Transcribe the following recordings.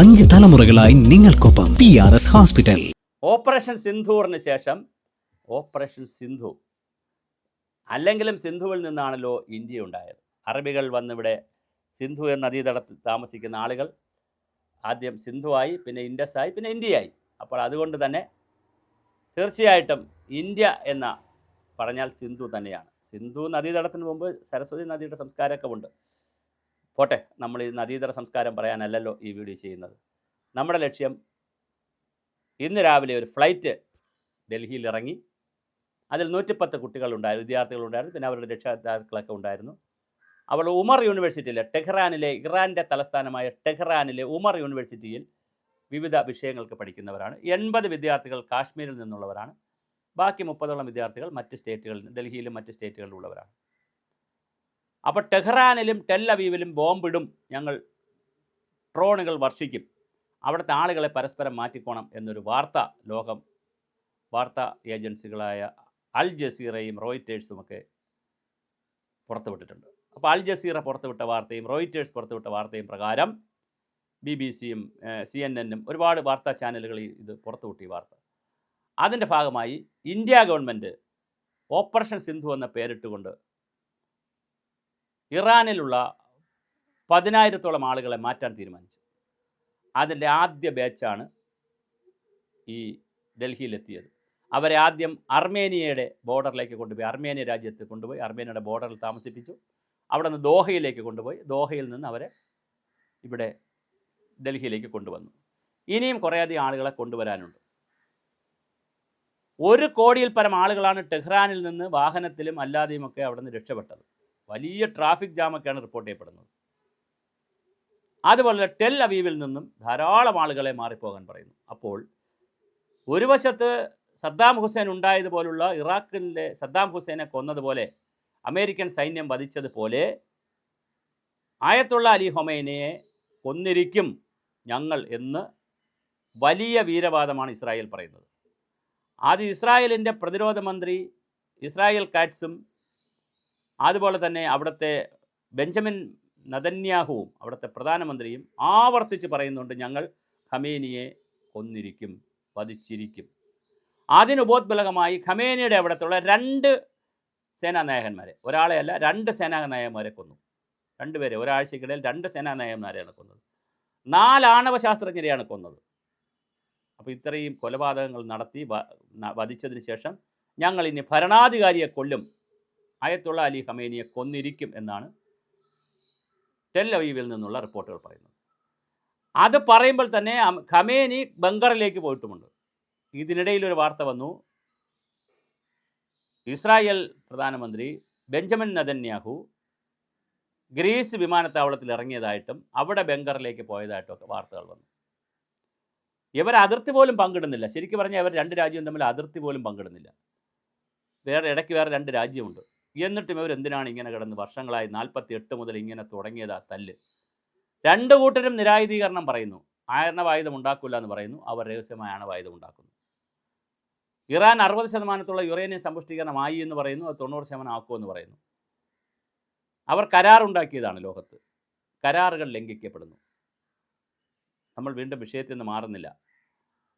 അഞ്ച് തലമുറകളായി നിങ്ങൾക്കൊപ്പം P R S hospital operation സിന്ധൂറിന് ശേഷം ഓപ്പറേഷൻ സിന്ധു. അല്ലെങ്കിലും സിന്ധുവിൽ നിന്നാണല്ലോ ഇന്ത്യ ഉണ്ടായത്. അറബികൾ വന്നിവിടെ സിന്ധു എന്ന നദീതടത്തിൽ താമസിക്കുന്ന ആളുകൾ ആദ്യം സിന്ധുവായി പിന്നെ ഇൻഡസായി പിന്നെ ഇന്ത്യയായി. അപ്പോൾ അതുകൊണ്ട് തന്നെ തീർച്ചയായിട്ടും ഇന്ത്യ എന്ന പറഞ്ഞാൽ സിന്ധു തന്നെയാണ്. സിന്ധു നദീതടത്തിന് മുമ്പ് സരസ്വതി നദിയുടെ സംസ്കാരമൊക്കെ ഉണ്ട്. പോട്ടെ നമ്മൾ ഈ നദീതര സംസ്കാരം പറയാനല്ലല്ലോ ഈ വീഡിയോ ചെയ്യുന്നത്. നമ്മുടെ ലക്ഷ്യം ഇന്ന് രാവിലെ ഒരു ഫ്ലൈറ്റ് ഡൽഹിയിൽ ഇറങ്ങി അതിൽ നൂറ്റിപ്പത്ത് കുട്ടികളുണ്ടായിരുന്നു വിദ്യാർത്ഥികളുണ്ടായിരുന്നു പിന്നെ അവരുടെ രക്ഷാകർത്താക്കളൊക്കെ ഉണ്ടായിരുന്നു. അവൾ ഉമർ യൂണിവേഴ്സിറ്റിയിലെ ടെഹ്റാനിലെ ഇറാന്റെ തലസ്ഥാനമായ ടെഹ്റാനിലെ ഉമർ യൂണിവേഴ്സിറ്റിയിൽ വിവിധ വിഷയങ്ങൾക്ക് പഠിക്കുന്നവരാണ്. എൺപത് വിദ്യാർത്ഥികൾ കാശ്മീരിൽ നിന്നുള്ളവരാണ്. ബാക്കി മുപ്പതോളം വിദ്യാർത്ഥികൾ മറ്റ് സ്റ്റേറ്റുകളിൽ ഡൽഹിയിലും മറ്റ് സ്റ്റേറ്റുകളിലുള്ളവരാണ്. അപ്പോൾ ടെഹ്റാനിലും ടെൽ അവീവിലും ബോംബിടും ഞങ്ങൾ ഡ്രോണുകൾ വർഷിക്കും. അവിടുത്തെ ആളുകളെ പരസ്പരം മാറ്റിക്കോണം എന്നൊരു വാർത്ത ലോകം വാർത്താ ഏജൻസികളായ അൽ ജസീറയും റോയിറ്റേഴ്സും ഒക്കെ പുറത്തുവിട്ടിട്ടുണ്ട്. അപ്പോൾ അൽ ജസീറ പുറത്തുവിട്ട വാർത്തയും റോയിറ്റേഴ്സ് പുറത്തുവിട്ട വാർത്തയും പ്രകാരം ബി ബി സിയും സി എൻ എന്നും ഒരുപാട് വാർത്താ ചാനലുകൾ ഇത് പുറത്തുവിട്ടി വാർത്ത. അതിന്റെ ഭാഗമായി ഇന്ത്യ ഗവൺമെന്റ് ഓപ്പറേഷൻ സിന്ധു എന്ന പേരിട്ടുകൊണ്ട് ഇറാനിലുള്ള പതിനായിരത്തോളം ആളുകളെ മാറ്റാൻ തീരുമാനിച്ചു. അതിന്റെ ആദ്യ ബാച്ചാണ് ഈ ഡൽഹിയിലെത്തിയത്. അവരെ ആദ്യം അർമേനിയയുടെ ബോർഡറിലേക്ക് കൊണ്ടുപോയി അർമേനിയ രാജ്യത്ത് കൊണ്ടുപോയി അർമേനിയയുടെ ബോർഡറിൽ താമസിപ്പിച്ചു. അവിടെ നിന്ന് ദോഹയിലേക്ക് കൊണ്ടുപോയി. ദോഹയിൽ നിന്ന് അവരെ ഇവിടെ ഡൽഹിയിലേക്ക് കൊണ്ടുവന്നു. ഇനിയും കുറേയധികം ആളുകളെ കൊണ്ടുവരാനുണ്ട്. ഒരു കോടിയിൽ പരം ആളുകളാണ് ടെഹ്റാനിൽ നിന്ന് വാഹനത്തിലും അല്ലാതെയുമൊക്കെ അവിടെ നിന്ന് രക്ഷപ്പെട്ടത്. വലിയ ട്രാഫിക് ജാമൊക്കെയാണ് റിപ്പോർട്ട് ചെയ്യപ്പെടുന്നത്. അതുപോലെ ടെൽ അവീവിൽ നിന്നും ധാരാളം ആളുകളെ മാറിപ്പോകാൻ പറയുന്നു. അപ്പോൾ ഒരു വശത്ത് സദ്ദാം ഹുസൈൻ ഉണ്ടായതുപോലുള്ള ഇറാഖിലെ സദ്ദാം ഹുസൈനെ കൊന്നതുപോലെ അമേരിക്കൻ സൈന്യം വധിച്ചതുപോലെ ആയത്തുള്ള അലി ഹൊമൈനയെ കൊന്നിരിക്കും ഞങ്ങൾ എന്ന് വലിയ വീരവാദമാണ് ഇസ്രായേൽ പറയുന്നത്. ആദ്യം ഇസ്രായേലിന്റെ പ്രതിരോധ മന്ത്രി ഇസ്രായേൽ കാറ്റ്സും അതുപോലെ തന്നെ അവിടുത്തെ ബെഞ്ചമിൻ നദന്യാഹുവും അവിടുത്തെ പ്രധാനമന്ത്രിയും ആവർത്തിച്ച് പറയുന്നുണ്ട് ഞങ്ങൾ ഖമേനിയെ കൊന്നിരിക്കും വധിച്ചിരിക്കും. അതിനുപോത്ബലകമായി ഖമേനിയുടെ അവിടത്തുള്ള രണ്ട് സേനാനായകന്മാരെ ഒരാളെ അല്ല രണ്ട് സേനാനായകന്മാരെ കൊന്നു. രണ്ടുപേരെ ഒരാഴ്ചക്കിടയിൽ രണ്ട് സേനാനായകന്മാരെയാണ് കൊന്നത്. നാല് ആണവ ശാസ്ത്രജ്ഞരെയാണ് കൊന്നത്. അപ്പോൾ ഇത്രയും കൊലപാതകങ്ങൾ നടത്തി വധിച്ചതിന് ശേഷം ഞങ്ങൾ ഇനി ഭരണാധികാരിയെ കൊല്ലും. അയത്തുള്ള അലി ഖമേനിയെ കൊന്നിരിക്കും എന്നാണ് ടെൽ അവീവിൽ നിന്നുള്ള റിപ്പോർട്ടുകൾ പറയുന്നത്. അത് പറയുമ്പോൾ തന്നെ ഖമേനി ബംഗറിലേക്ക് പോയിട്ടുമുണ്ട്. ഇതിനിടയിൽ ഒരു വാർത്ത വന്നു. ഇസ്രായേൽ പ്രധാനമന്ത്രി ബെഞ്ചമിൻ നദന്യാഹു ഗ്രീസ് വിമാനത്താവളത്തിൽ ഇറങ്ങിയതായിട്ടും അവിടെ ബംഗറിലേക്ക് പോയതായിട്ടും ഒക്കെ വാർത്തകൾ വന്നു. ഇവർ അതിർത്തി പോലും പങ്കിടുന്നില്ല. ശരിക്കും പറഞ്ഞാൽ ഇവർ രണ്ട് രാജ്യവും തമ്മിൽ അതിർത്തി പോലും പങ്കിടുന്നില്ല. വേറെ ഇടയ്ക്ക് വേറെ രണ്ട് രാജ്യമുണ്ട്. എന്നിട്ടും ഇവർ എന്തിനാണ് ഇങ്ങനെ കിടന്ന്? വർഷങ്ങളായി നാൽപ്പത്തി എട്ട് മുതൽ ഇങ്ങനെ തുടങ്ങിയതാ തല്ല്. രണ്ട് കൂട്ടരും നിരായുധീകരണം പറയുന്നു. ആണവായുധം ഉണ്ടാക്കില്ല എന്ന് പറയുന്നു. അവർ രഹസ്യമായ ആണവായുധം ഉണ്ടാക്കുന്നു. ഇറാൻ അറുപത് ശതമാനത്തോളം യുറേനിയം സമ്പുഷ്ടീകരണമായി എന്ന് പറയുന്നു. അത് തൊണ്ണൂറ് ശതമാനം ആക്കുമെന്ന് പറയുന്നു. അവർ കരാറുണ്ടാക്കിയതാണ് ലോകത്ത്. കരാറുകൾ ലംഘിക്കപ്പെടുന്നു. നമ്മൾ വീണ്ടും വിഷയത്തിൽ നിന്ന് മാറുന്നില്ല.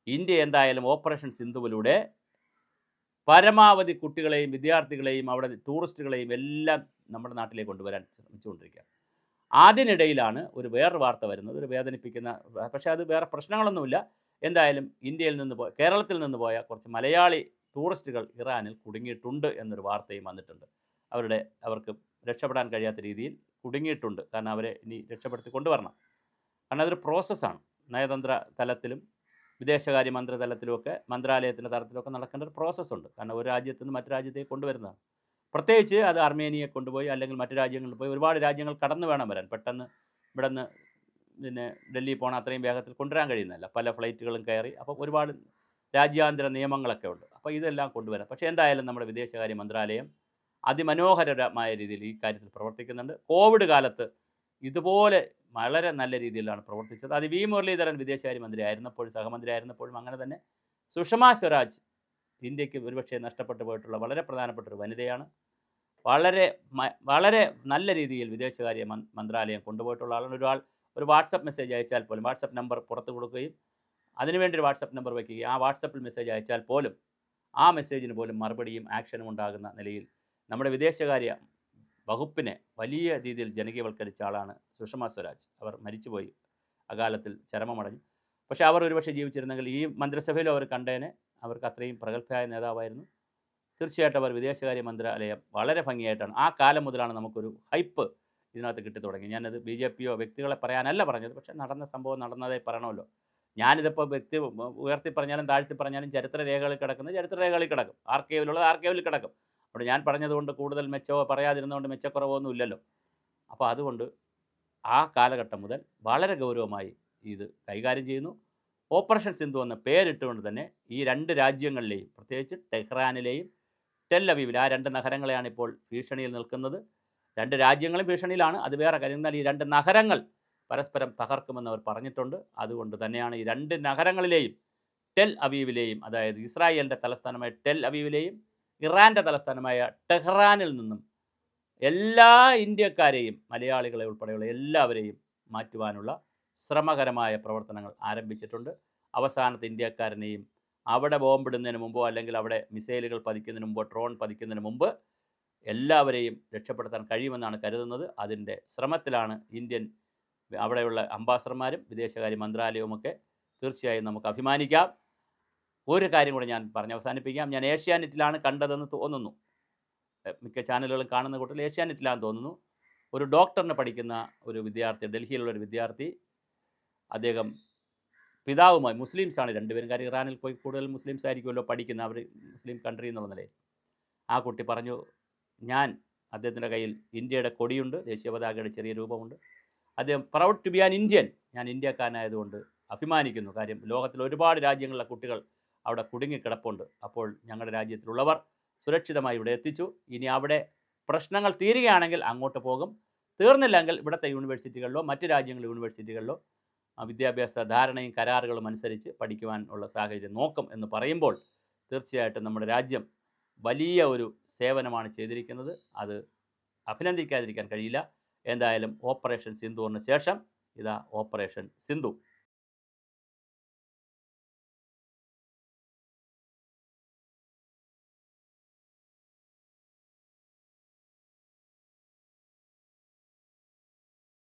ഇന്ത്യ എന്തായാലും ഓപ്പറേഷൻ സിന്ധുവിലൂടെ പരമാവധി കുട്ടികളെയും വിദ്യാർത്ഥികളെയും അവിടെ ടൂറിസ്റ്റുകളെയും എല്ലാം നമ്മുടെ നാട്ടിലേക്ക് കൊണ്ടുവരാൻ ശ്രമിച്ചുകൊണ്ടിരിക്കുകയാണ്. അതിനിടയിലാണ് ഒരു വേറൊരു വാർത്ത വരുന്നത്. ഒരു വേദനിപ്പിക്കുന്ന പക്ഷേ അത് വേറെ പ്രശ്നങ്ങളൊന്നുമില്ല. എന്തായാലും ഇന്ത്യയിൽ നിന്ന് പോയ കേരളത്തിൽ നിന്ന് പോയ കുറച്ച് മലയാളി ടൂറിസ്റ്റുകൾ ഇറാനിൽ കുടുങ്ങിയിട്ടുണ്ട് എന്നൊരു വാർത്തയും വന്നിട്ടുണ്ട്. അവരുടെ അവർക്ക് രക്ഷപ്പെടാൻ കഴിയാത്ത രീതിയിൽ കുടുങ്ങിയിട്ടുണ്ട്. കാരണം അവരെ ഇനി രക്ഷപ്പെടുത്തി കൊണ്ടുവരണം. കാരണം അതൊരു പ്രോസസ്സാണ് നയതന്ത്ര തലത്തിലും വിദേശകാര്യ മന്ത്രിതലത്തിലുമൊക്കെ മന്ത്രാലയത്തിന്റെ തലത്തിലൊക്കെ നടക്കേണ്ട ഒരു പ്രോസസ്സുണ്ട്. കാരണം ഒരു രാജ്യത്ത് നിന്ന് മറ്റു രാജ്യത്തേക്ക് കൊണ്ടുവരുന്നതാണ്. പ്രത്യേകിച്ച് അത് അർമേനിയെ കൊണ്ടുപോയി അല്ലെങ്കിൽ മറ്റു രാജ്യങ്ങളിൽ പോയി ഒരുപാട് രാജ്യങ്ങൾ കടന്നു വേണം വരാൻ. പെട്ടെന്ന് ഇവിടെ നിന്ന് പിന്നെ ഡൽഹി പോകണം അത്രയും വേഗത്തിൽ കൊണ്ടുവരാൻ കഴിയുന്നതല്ല. പല ഫ്ലൈറ്റുകളും കയറി അപ്പോൾ ഒരുപാട് രാജ്യാന്തര നിയമങ്ങളൊക്കെ ഉണ്ട്. അപ്പോൾ ഇതെല്ലാം കൊണ്ടുവരാം. പക്ഷേ എന്തായാലും നമ്മുടെ വിദേശകാര്യ മന്ത്രാലയം അതിമനോഹരമായ രീതിയിൽ ഈ കാര്യത്തിൽ പ്രവർത്തിക്കുന്നുണ്ട്. കോവിഡ് കാലത്ത് ഇതുപോലെ വളരെ നല്ല രീതിയിലാണ് പ്രവർത്തിച്ചത്. അത് വി. മുരളീധരൻ വിദേശകാര്യമന്ത്രി ആയിരുന്നപ്പോഴും സഹമന്ത്രി ആയിരുന്നപ്പോഴും അങ്ങനെ തന്നെ സുഷമ സ്വരാജ് ഇന്ത്യയ്ക്ക് ഒരുപക്ഷെ നഷ്ടപ്പെട്ടു പോയിട്ടുള്ള വളരെ പ്രധാനപ്പെട്ട ഒരു വനിതയാണ്. വളരെ വളരെ നല്ല രീതിയിൽ വിദേശകാര്യ മന്ത്രാലയം കൊണ്ടുപോയിട്ടുള്ള ആളാണ്. ഒരാൾ ഒരു വാട്സപ്പ് മെസ്സേജ് അയച്ചാൽ പോലും വാട്സപ്പ് നമ്പർ പുറത്തു കൊടുക്കുകയും അതിനുവേണ്ടി ഒരു വാട്സപ്പ് നമ്പർ വയ്ക്കുകയും ആ വാട്സപ്പിൽ മെസ്സേജ് അയച്ചാൽ പോലും ആ മെസ്സേജിന് പോലും മറുപടിയും ആക്ഷനും ഉണ്ടാകുന്ന നിലയിൽ നമ്മുടെ വിദേശകാര്യ വകുപ്പിനെ വലിയ രീതിയിൽ ജനകീയവൽക്കരിച്ച ആളാണ് സുഷമ സ്വരാജ്. അവർ മരിച്ചുപോയി. അകാലത്തിൽ ചരമമടഞ്ഞു. പക്ഷേ അവർ ഒരുപക്ഷെ ജീവിച്ചിരുന്നെങ്കിൽ ഈ മന്ത്രിസഭയിലും അവർ കണ്ടേനെ. അവർക്ക് അത്രയും പ്രഗത്ഭയായ നേതാവായിരുന്നു. തീർച്ചയായിട്ടും അവർ വിദേശകാര്യ മന്ത്രാലയം വളരെ ഭംഗിയായിട്ടാണ്. ആ കാലം മുതലാണ് നമുക്കൊരു ഹൈപ്പ് ഇതിനകത്ത് കിട്ടി തുടങ്ങി. ഞാനത് ബി ജെ പിയോ വ്യക്തികളെ പറയാനല്ല പറഞ്ഞത്. പക്ഷേ നടന്ന സംഭവം നടന്നതായി പറയണമല്ലോ. ഞാനിതിപ്പോൾ വ്യക്തി ഉയർത്തി പറഞ്ഞാലും താഴ്ത്തി പറഞ്ഞാലും ചരിത്രരേഖകളിൽ കിടക്കുന്നത് ചരിത്ര രേഖകളിൽ കിടക്കും. ആർക്കേവിലുള്ളത് ആർക്കേവിൽ കിടക്കും. അവിടെ ഞാൻ പറഞ്ഞതുകൊണ്ട് കൂടുതൽ മെച്ചമോ പറയാതിരുന്നതുകൊണ്ട് മെച്ചക്കുറവോ ഒന്നും ഇല്ലല്ലോ. അപ്പോൾ അതുകൊണ്ട് ആ കാലഘട്ടം മുതൽ വളരെ ഗൗരവമായി ഇത് കൈകാര്യം ചെയ്യുന്നു. ഓപ്പറേഷൻ സിന്ധു എന്ന പേരിട്ടുകൊണ്ട് തന്നെ ഈ രണ്ട് രാജ്യങ്ങളിലെയും പ്രത്യേകിച്ച് ടെഹ്റാനിലെയും ടെൽ അവീവിൽ ആ രണ്ട് നഗരങ്ങളെയാണ് ഇപ്പോൾ ഭീഷണിയിൽ നിൽക്കുന്നത്. രണ്ട് രാജ്യങ്ങളും ഭീഷണിയിലാണ്. അത് വേറെ കാര്യം. എന്നാൽ ഈ രണ്ട് നഗരങ്ങൾ പരസ്പരം തകർക്കുമെന്ന് അവർ പറഞ്ഞിട്ടുണ്ട്. അതുകൊണ്ട് തന്നെയാണ് ഈ രണ്ട് നഗരങ്ങളിലെയും ടെൽ അവീവിലെയും അതായത് ഇസ്രായേലിന്റെ തലസ്ഥാനമായ ടെൽ അവീവിലെയും ഇറാന്റെ തലസ്ഥാനമായ ടെഹ്റാനിൽ നിന്നും എല്ലാ ഇന്ത്യക്കാരെയും മലയാളികളെ ഉൾപ്പെടെയുള്ള എല്ലാവരെയും മാറ്റുവാനുള്ള ശ്രമകരമായ പ്രവർത്തനങ്ങൾ ആരംഭിച്ചിട്ടുണ്ട്. അവസാനത്തെ ഇന്ത്യക്കാരനെയും അവിടെ ബോംബിടുന്നതിന് മുമ്പോ അല്ലെങ്കിൽ അവിടെ മിസൈലുകൾ പതിക്കുന്നതിന് മുമ്പോ ഡ്രോൺ പതിക്കുന്നതിന് മുമ്പ് എല്ലാവരെയും രക്ഷപ്പെടുത്താൻ കഴിയുമെന്നാണ് കരുതുന്നത്. അതിന്റെ ശ്രമത്തിലാണ് ഇന്ത്യൻ അവിടെയുള്ള അംബാസഡർമാരും വിദേശകാര്യ മന്ത്രാലയവുമൊക്കെ തീർച്ചയായും നമുക്ക് അഭിമാനിക്കാം. ഒരു കാര്യം കൂടെ ഞാൻ പറഞ്ഞ് അവസാനിപ്പിക്കാം. ഞാൻ ഏഷ്യാനെറ്റിലാണ് കണ്ടതെന്ന് തോന്നുന്നു. മിക്ക ചാനലുകളും കാണുന്ന കൂട്ടത്തിൽ ഏഷ്യാനെറ്റിലാണെന്ന് തോന്നുന്നു. ഒരു ഡോക്ടറിന് പഠിക്കുന്ന ഒരു വിദ്യാർത്ഥി ഡൽഹിയിലുള്ള ഒരു വിദ്യാർത്ഥി അദ്ദേഹം പിതാവുമായി മുസ്ലിംസാണ്. രണ്ടുപേരും കാര്യം ഇറാനിൽ പോയി കൂടുതൽ മുസ്ലിംസ് ആയിരിക്കുമല്ലോ പഠിക്കുന്ന അവർ മുസ്ലിം കൺട്രി എന്നുള്ള നിലയിൽ. ആ കുട്ടി പറഞ്ഞു ഞാൻ അദ്ദേഹത്തിന്റെ കയ്യിൽ ഇന്ത്യയുടെ കൊടിയുണ്ട് ദേശീയ പതാകയുടെ ചെറിയ രൂപമുണ്ട്. അദ്ദേഹം proud to be an Indian ഞാൻ ഇന്ത്യക്കാരനായതുകൊണ്ട് അഭിമാനിക്കുന്നു. കാര്യം ലോകത്തിലെ ഒരുപാട് രാജ്യങ്ങളിലെ കുട്ടികൾ അവിടെ കുടുങ്ങിക്കിടപ്പുണ്ട്. അപ്പോൾ ഞങ്ങളുടെ രാജ്യത്തിലുള്ളവർ സുരക്ഷിതമായി ഇവിടെ എത്തിച്ചു. ഇനി അവിടെ പ്രശ്നങ്ങൾ തീരുകയാണെങ്കിൽ അങ്ങോട്ട് പോകും. തീർന്നില്ലെങ്കിൽ ഇവിടുത്തെ യൂണിവേഴ്സിറ്റികളിലോ മറ്റ് രാജ്യങ്ങളിലെ യൂണിവേഴ്സിറ്റികളിലോ വിദ്യാഭ്യാസ ധാരണയും കരാറുകളും അനുസരിച്ച് പഠിക്കുവാൻ ഉള്ള സാഹചര്യം നോക്കും എന്ന് പറയുമ്പോൾ തീർച്ചയായിട്ടും നമ്മുടെ രാജ്യം വലിയ ഒരു സേവനമാണ് ചെയ്തിരിക്കുന്നത്. അത് അഭിനന്ദിക്കാതിരിക്കാൻ കഴിയില്ല. എന്തായാലും ഓപ്പറേഷൻ സിന്ധുവിന് ശേഷം ഇതാ ഓപ്പറേഷൻ സിന്ധു.